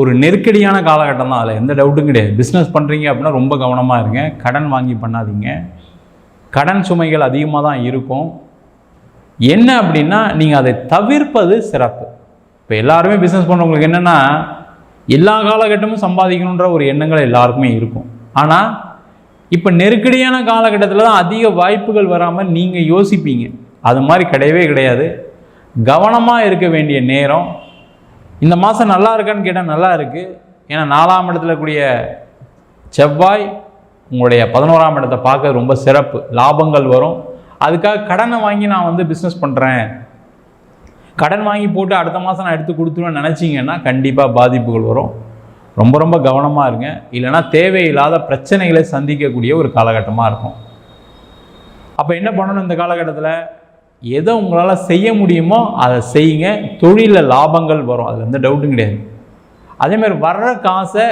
ஒரு நெருக்கடியான காலகட்டம் தான் அதில். எந்த டவுட்டும் கிடையாது. பிஸ்னஸ் பண்ணுறீங்க அப்படின்னா ரொம்ப கவனமாக இருங்க. கடன் வாங்கி பண்ணாதீங்க. கடன் சுமைகள் அதிகமாக தான் இருக்கும். என்ன அப்படின்னா நீங்கள் அதை தவிர்ப்பது சிறப்பு. இப்போ எல்லாருமே பிஸ்னஸ் பண்ணுறவங்களுக்கு என்னென்னா எல்லா காலகட்டமும் சம்பாதிக்கணுன்ற ஒரு எண்ணங்கள் எல்லாருக்குமே இருக்கும். ஆனால் இப்போ நெருக்கடியான காலகட்டத்தில் தான் அதிக வாய்ப்புகள் வராமல் நீங்கள் யோசிப்பீங்க. அது மாதிரி கிடையவே கிடையாது. கவனமாக இருக்க வேண்டிய நேரம் இந்த மாதம் நல்லா இருக்கான்னு கேட்டால் நல்லா இருக்குது ஏன்னா நாலாம் இடத்துல கூடிய செவ்வாய் உங்களுடைய பதினோராம் இடத்தை பார்க்க ரொம்ப சிறப்பு. லாபங்கள் வரும். அதுக்காக கடனை வாங்கி நான் வந்து பிஸ்னஸ் பண்ணுறேன் கடன் வாங்கி போட்டு அடுத்த மாதம் நான் எடுத்து கொடுத்துருவேன் நினச்சிங்கன்னா கண்டிப்பாக பாதிப்புகள் வரும். ரொம்ப ரொம்ப கவனமாக இருங்க. இல்லைன்னா தேவையில்லாத பிரச்சனைகளை சந்திக்கக்கூடிய ஒரு காலகட்டமாக இருக்கும். அப்போ என்ன பண்ணணும் இந்த காலகட்டத்தில்? எதை உங்களால் செய்ய முடியுமோ அதை செய்யுங்க. தொழிலில் லாபங்கள் வரும். அதில் எந்த டவுட்டும் கிடையாது. அதேமாதிரி வர்ற காசை